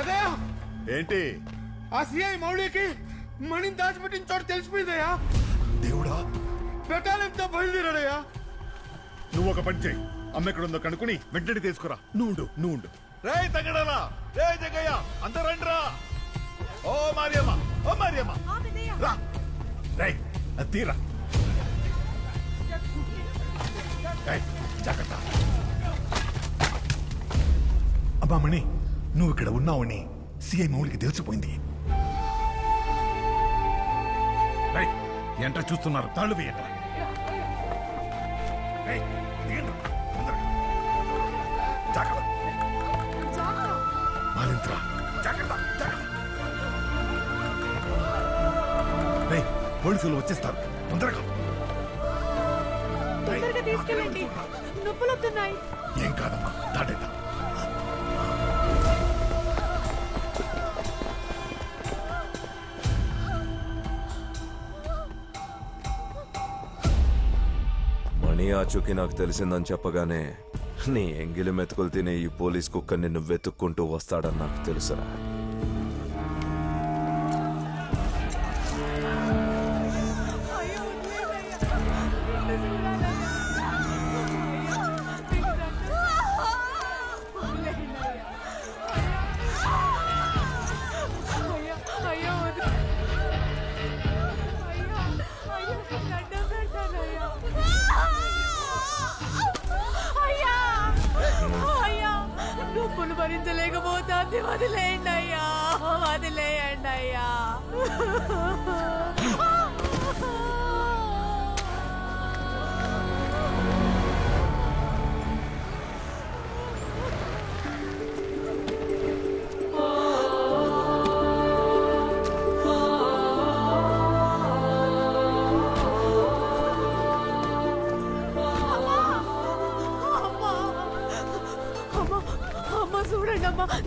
పెద్దయ్య! ఏంటి? ఆ సిఐ మౌళికి మణిని దాచిపెట్టిన చోటు తెలిసిపోయిందయ్యా. దేవుడా? పెట్టాలంతా బయలుదేరాడయ్యా. నువ్వు ఒక పని చేయి. అమ్మ ఎక్కడ ఉందో కనుక్కుని వెంటనే తీసుకురా. నువ్వు ఉండు, నువ్వు ఉండు రే తగ్గడరా రే జగయ్య అంత రండిరా. ఓ మరియమ్మ ఓ మరియమ్మ. రా. రే తీరా. రేయ్, జాగ్రత్త. అబ్బా మణి నువ్వు ఇక్కడ ఉన్నావని సిఐ మౌలికి తెలిసిపోయింది. ఎంట చూస్తున్నారు. తాళ్ళు మాలింత్రా రేయ్, పోలీసులు వచ్చేస్తారు. తొందరగా. తొందరగా తీసుకెళ్ళండి. నొప్పులు వస్తున్నాయి ఏం కాదమ్మా దాటేద్దాం. మణి నాకు తెలిసిందని చెప్పగానే నీ ఎంగిలి మెతుకులు తినే ఈ పోలీస్ కుక్క నిన్ను వెతుక్కుంటూ వస్తాడని నాకు తెలుసురా. నన్ను భరించలేకపోతాంది. వదిలేయండి అయ్యా. వదిలేయండి అయ్యా.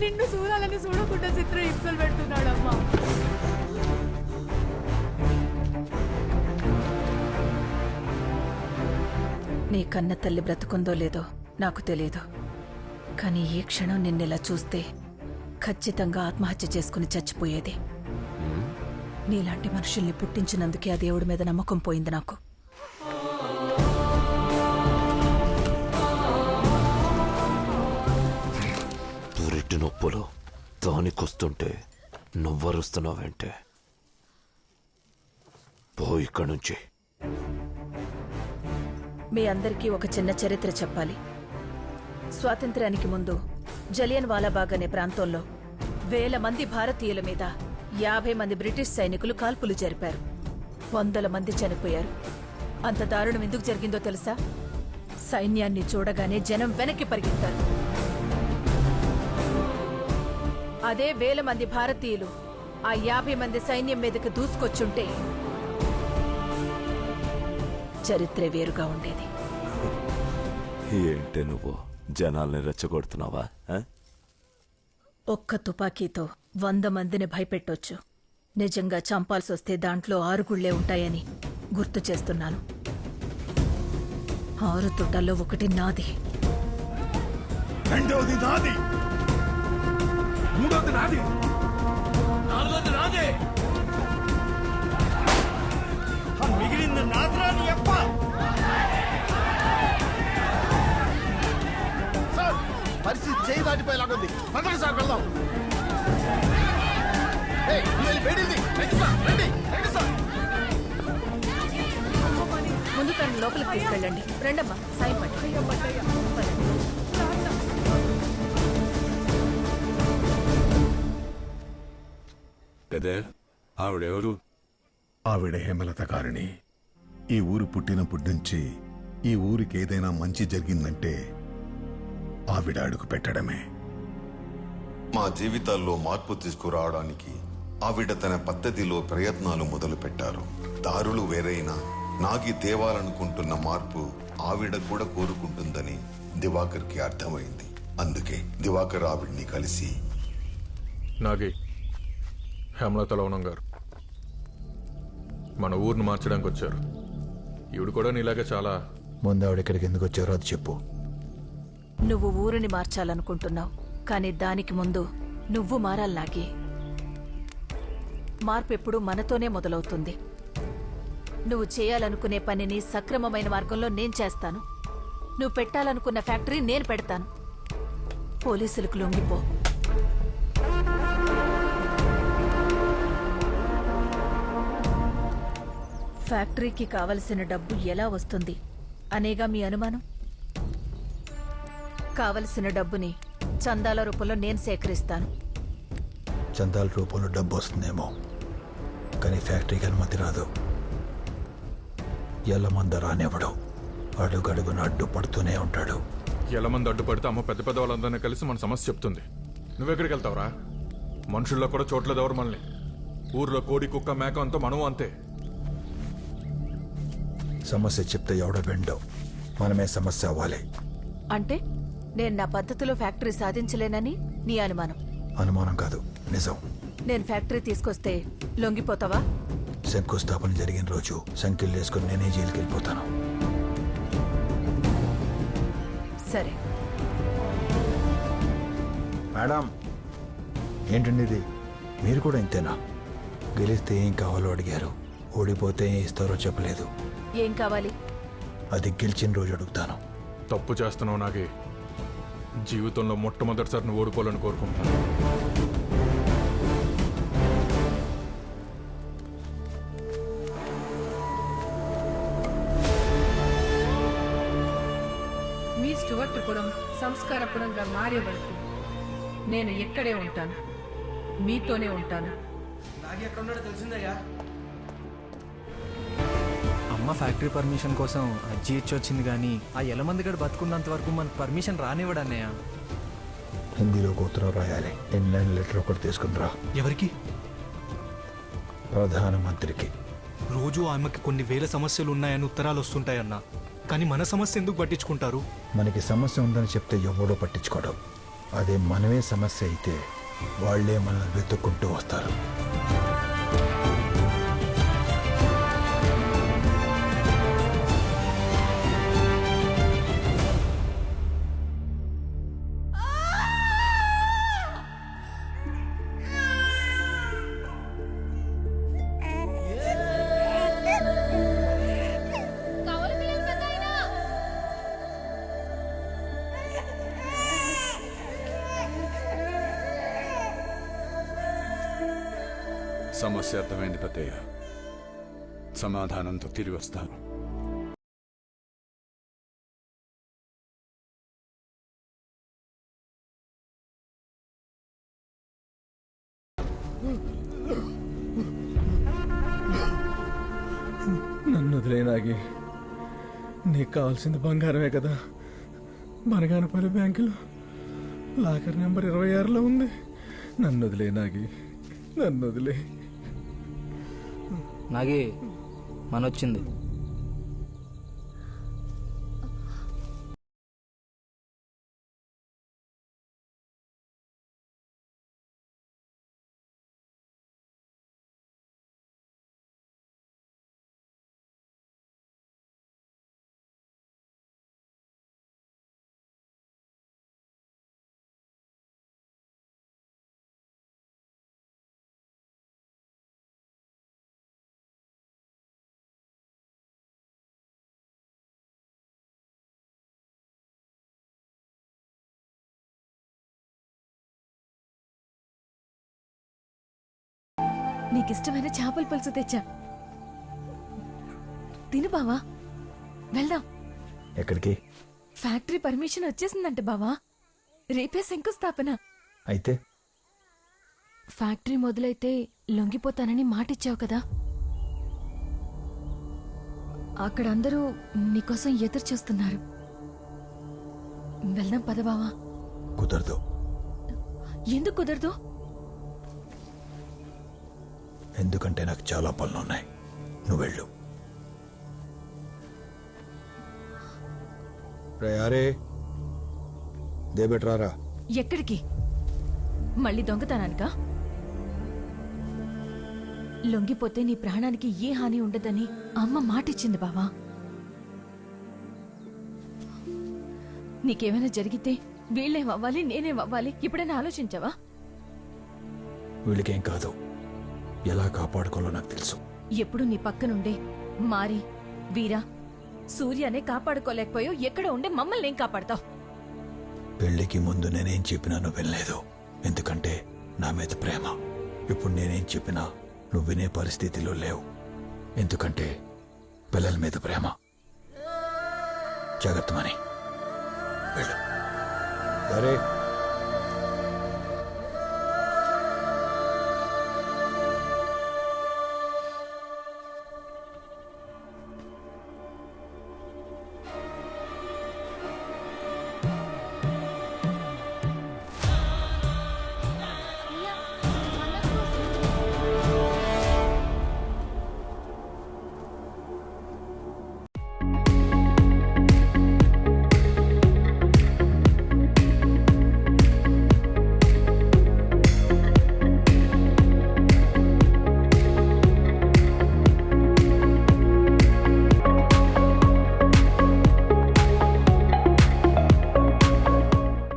నిన్ను చూడాలని చూడకుండా చిత్ర హింసలు పెడుతున్నాడమ్మా. నీ కన్న తల్లి బ్రతుకుందో లేదో నాకు తెలియదు. కానీ ఈ క్షణం నిన్నెలా చూస్తే ఖచ్చితంగా ఆత్మహత్య చేసుకుని చచ్చిపోయేది. నీలాంటి మనుషుల్ని పుట్టించినందుకే ఆ దేవుడి మీద నమ్మకం పోయింది నాకు. పురిటి నొప్పులు. దానికొస్తుంటే నువ్వరుస్తున్నావంటే? పో ఇక్కడి నుంచి మీ అందరికీ ఒక చిన్న చరిత్ర చెప్పాలి. స్వాతంత్ర్యానికి ముందు జలియన్ వాలాబాగ్ అనే ప్రాంతంలో వేల మంది భారతీయుల మీద యాభై మంది బ్రిటిష్ సైనికులు కాల్పులు జరిపారు. వందల మంది చనిపోయారు. అంత దారుణం ఎందుకు జరిగిందో తెలుసా? సైన్యాన్ని చూడగానే జనం వెనక్కి పరిగెత్తారు. అదే వేల మంది భారతీయులు. ఆ యాభై మంది సైన్యం మీదకి దూసుకొచ్చుంటే చరిత్ర వేరుగా ఉండేది. ఏంటే నువ్వు? జనాల్ని రెచ్చగొడుతున్నావా? ఒక్క తుపాకీతో వంద మందిని భయపెట్టొచ్చు. నిజంగా చంపాల్సి వస్తే దాంట్లో ఆరుగుళ్ళే ఉంటాయని గుర్తు చేస్తున్నాను. ఆరు తుటాల్లో ఒకటి నాది. రెండవది నాది. మూడవది నాది. నాలుగోది నాదే. మిగిలింది నాదిరాని ఎప్ప సార్ పరిస్థితి చేయి దాటిపోయేలాగుంది. పదండి సార్ వెళ్దాం. ఏయ్, నువ్వు వెళ్ళి వేడింది. రండి సార్ రండి రండి సార్. ముందు తను లోపలికి తీసుకెళ్ళండి. రెండమ్మా సాయం పట్టు. కదే ఆవిడెవరు? ఆవిడ హేమలత గారిని ఈ ఊరు పుట్టినప్పటి నుంచి ఈ ఊరికి ఏదైనా మంచి జరిగిందంటే ఆవిడ అడుగు పెట్టడమే. మా జీవితాల్లో మార్పు తీసుకురావడానికి ఆవిడ తన పద్ధతిలో ప్రయత్నాలు మొదలుపెట్టారు. దారులు వేరైనా నాగి తేవాలనుకుంటున్న మార్పు ఆవిడ కూడా కోరుకుంటుందని దివాకర్కి అర్థమైంది. అందుకే దివాకర్ ఆవిడ్ని కలిసి నాగి హేమలత లవణం గారు. మన ఊరిని మార్చడానికి వచ్చారు. ఈవిడ కూడా నీలాగే చాలా ముందు ఆవిడ ఇక్కడికి ఎందుకు వచ్చారో అది చెప్పు. నువ్వు ఊరిని మార్చాలనుకుంటున్నావు కానీ దానికి ముందు నువ్వు మారాలి నాగి మార్పు ఎప్పుడు మనతోనే మొదలవుతుంది. నువ్వు చేయాలనుకునే పనిని సక్రమమైన మార్గంలో నేను చేస్తాను. నువ్వు పెట్టాలనుకున్న ఫ్యాక్టరీ నేను పెడతాను. పోలీసులకు లొంగిపో. ఫ్యాక్టరీకి కావలసిన డబ్బు ఎలా వస్తుంది? అనేగా మీ అనుమానం? కావలసిన డబ్బుని చందాల రూపంలో నేను సేకరిస్తాను. చందాల రూపంలో డబ్బు వస్తుందేమో కానీ ఫ్యాక్టరీకి అనుమతి రాదు. ఎల్లమంద రానివ్వడు. అడుగడుగున అడ్డు పడుతూనే ఉంటాడు. ఎలా మంది అడ్డుపడితే అమ్మ పెద్ద పెద్ద వాళ్ళందరినీ కలిసి మన సమస్య చెప్తుంది. నువ్వెక్కడికి వెళ్తావురా మనుషుల్లో కూడా చోట్ల దవరు మనల్ని. ఊర్లో కోడి కుక్క మేక అంతా మనము అంతే. సమస్య చెప్తే ఎవడ వెండో మనమే సమస్య అవ్వాలి. అంటే నేను నా పద్ధతిలో ఫ్యాక్టరీ సాధించలేనని నీ అనుమానం? అనుమానం కాదు నిజం. నేను ఫ్యాక్టరీ తీసుకొస్తే లొంగిపోతావా? శంకుస్థాపన జరిగిన రోజు సంఖ్యలు వేసుకుని నేనే జైలుకి వెళ్ళిపోతాను. సరే. మేడం ఏంటండి ఇది మీరు కూడా ఇంతేనా? గెలిస్తే ఏం కావాలో అడిగారు. ఓడిపోతే ఏం ఇస్తారో చెప్పలేదు. ఏం కావాలి? అది గెలిచిన రోజు అడుగుతాను. తప్పు చేస్తున్నావు నాగే. జీవితంలో మొట్టమొదటిసారి నువ్వు ఓడిపోవాలని కోరుకుంటున్నాను. మీ స్టువర్ట్పురం సంస్కారపురంగా మారే వరకు నేను ఎక్కడే ఉంటాను. మీతోనే ఉంటాను. అమ్మ ఫ్యాక్టరీ పర్మిషన్ కోసం ఇచ్చి వచ్చింది కానీ ఆ ఎలమందిగడు బతుకున్నంత వరకు మనకు పర్మిషన్ రానివ్వడు అన్నయ్య. హిందీలో ఉత్తరం రాయాలి. ఇన్లైన్ లెటర్ ఒకటి తీసుకుని రా. ఎవరికి? ప్రధానమంత్రికి. రోజు ఆమెకి కొన్ని వేల సమస్యలు ఉన్నాయని ఉత్తరాలు వస్తుంటాయన్న కానీ మన సమస్య ఎందుకు పట్టించుకుంటారు? మనకి సమస్య ఉందని చెప్తే ఎవడో పట్టించుకోవడం అదే మనమే సమస్య అయితే వాళ్ళే మనల్ని వెతుక్కుంటూ వస్తారు. సమస్య అర్థమైంది పెద్దయ్య. సమాధానంతో తిరిగి వస్తాను నన్ను వదిలేనాగి నీకు కావాల్సింది బంగారమే కదా. బనగానపల్లి బ్యాంకులో లాకర్ నెంబర్ ఇరవై ఆరులో ఉంది. నన్ను వదిలేనాగి నన్ను వదిలే నాగి మనొచ్చింది. నీకిష్టమైన చేపల పులుసు తెచ్చా. తిను బావా. వెళ్దాం. ఎక్కడికి? ఫ్యాక్టరీ పర్మిషన్ వచ్చేసిందంట బావా. రేపే శంకుస్థాపన. అయితే? ఫ్యాక్టరీ మొదలైతే లొంగిపోతానని మాటిచ్చావు కదా. అక్కడ అందరూ నీకోసం ఎదురు చూస్తున్నారు. వెళ్దాం పద బావా. కుదరదు. ఎందుకు కుదరదు? ఎందుకంటే నాకు చాలా పనులున్నాయి. నువ్వు వెళ్ళు. రే అరే. దేబెట్రారా ఎక్కడికి? మళ్ళీ దొంగతనానికా? లొంగిపోతే నీ ప్రాణానికి ఏ హాని ఉండదని అమ్మ మాటిచ్చింది బావా. నీకేమైనా జరిగితే వీళ్ళేమవ్వాలి నేనేమవ్వాలి ఇప్పుడైనా ఆలోచించావా? వీళ్ళకేం కాదు. ఎలా కాపాడుకోవాలో నాకు తెలుసు. ఎప్పుడు నీ పక్కనుండే మారి వీరా సూర్యనే కాపాడుకోలేకపోయావు ఎక్కడ ఉండే మమ్మల్ని ఏం కాపాడతావు? పెళ్ళికి ముందు నేనేం చెప్పినా నువ్వు వినలేదు. ఎందుకంటే నా మీద ప్రేమ. ఇప్పుడు నేనేం చెప్పినా నువ్వు వినే పరిస్థితిలో లేవు. ఎందుకంటే పిల్లల మీద ప్రేమ. జాగ్రత్త మని. వెళ్ళు. సరే